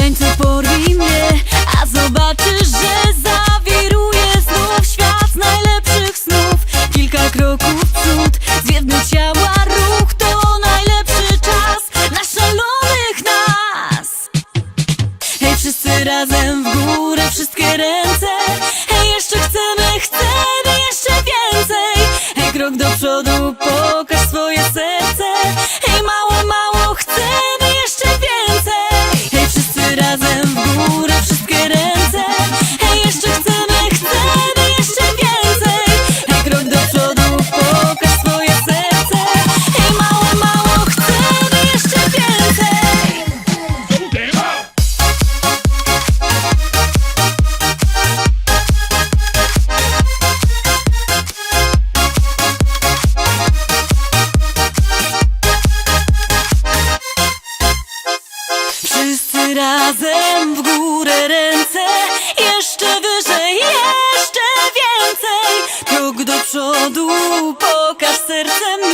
tańcu porwij mnie A zobaczysz, że zawiruje znów świat najlepszych snów. Kilka kroków przód, zwiewny ciała ruch To najlepszy czas na szalonych nas. Hej, wszyscy razem w górę, wszystkie ręce. Hej, jeszcze chcemy, chcemy jeszcze więcej. Hej, krok do przodu, pokaż swoje serce razem w górę ręce. Jeszcze wyżej, jeszcze więcej. Krok do przodu, pokaż sercem